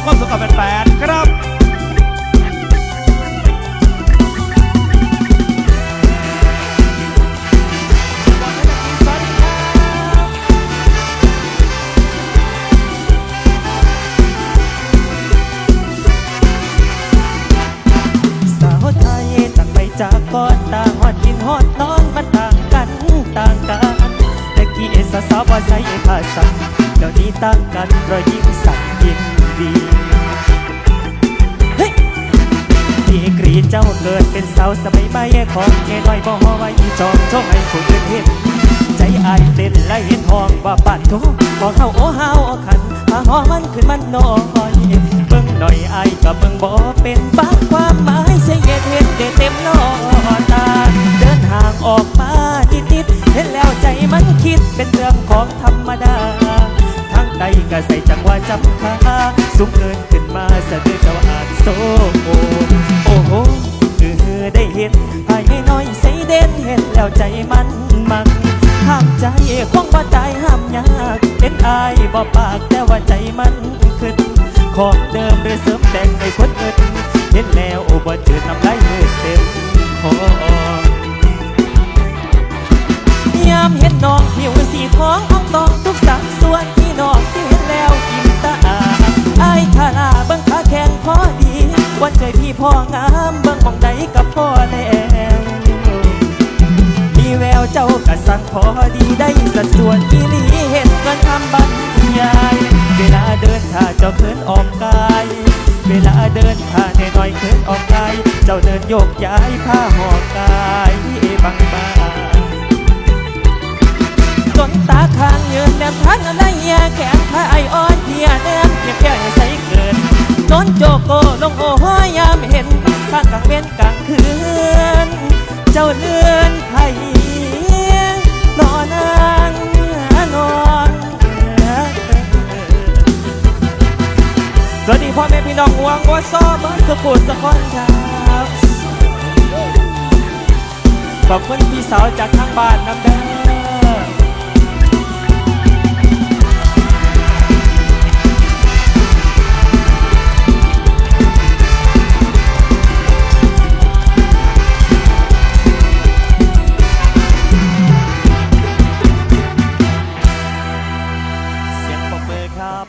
อบความสุขกับแฟนๆครับจากก่อนต่างหอดกินหอดนอนมันต่างกันต่างกันแต่กี้เอสสาวว่าใช้ภาษาเดี๋ยวนี้ต่างกันรอยยิ้มสั่งยิ้ ดีดีกรีเจ้าเกิดเป็นสาวสมัยใหม่ของเกน้อยบ่ฮอไว้จองช่องให้ผู้อื่นเห็นใจอายเต้นและเห็นห้องว่าปัดทุกบอกเข้าโอ้เฮาขันหาหอมันขึ้นมันน้อยเบิ่งหน่อยอายกับเบิ่งบ่เป็นปากความหมายเสียเย็นเห็นเต็มล้อตา เดินห่างออกมานิดเห็นแล้วใจมันคิดเป็นเรื่องของธรรมดา ทางใดก็ใส่จังหวะจำคา สูงเกินขึ้นมาสะดือเจ้าอาจโซโอโอ้โหเออได้เห็นภายในน้อยใส่เด่นเห็นแล้วใจมันมักห้ามใจคงบ่ใจห้ามยากเห็นอายบ่ปากแต่ว่าใจมันขึ้นของเดิมหรือเสริมแต่งให้คนอื่นเห็นแล้วโอ้บ่จืดน้ำลายมือเต็ม พี่พ่องามเบิ่งมองใดกับพ่อแล้วมีแววเจ้ากะสั่งพอดีได้สัดส่วนอีหลีเห็นกันทำบรรยาย เวลาเดินถ้าเจ้าเขินออกกาย เวลาเดินถ้าแน่น้อยเขินออกกายเจ้าเดินโยกย้ายผ้าห่อกายบางบางๆจนตาข้างยืนแนมทางอะไรแย่แขนขาไออ่อนเพียแนมเพียแค่ใส่เกินนนจางเว้นกลางคืน เจ้าเลื่อนไผ่นอนนางนอนสวัสดีพ่อแม่พี่น้องหวงว่าซ้อมอสกุลสะกอนครับขอบคุณพี่สาวจากทางบ้านน้ำแดง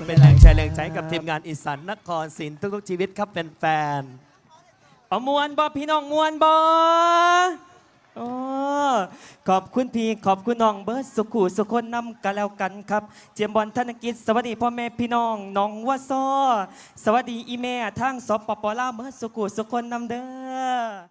เป็นแรงใจแรงใจกับทีมงานอีสานนครศิลป์ทุกๆชีวิตครับเป็นแฟนเอามวนบอพี่น้องมวนบอโอ้ขอบคุณพี่ขอบคุณน้องเบิร์ดสุขุสุคนนำกันแล้วกันครับ เจียมบอลธนกิจ สวัสดีพ่อแม่พี่น้องน้องวัวซอสวัสดีอีแม่ทางสปปลาวเบิร์ดสุขุสุคนนำเด้อ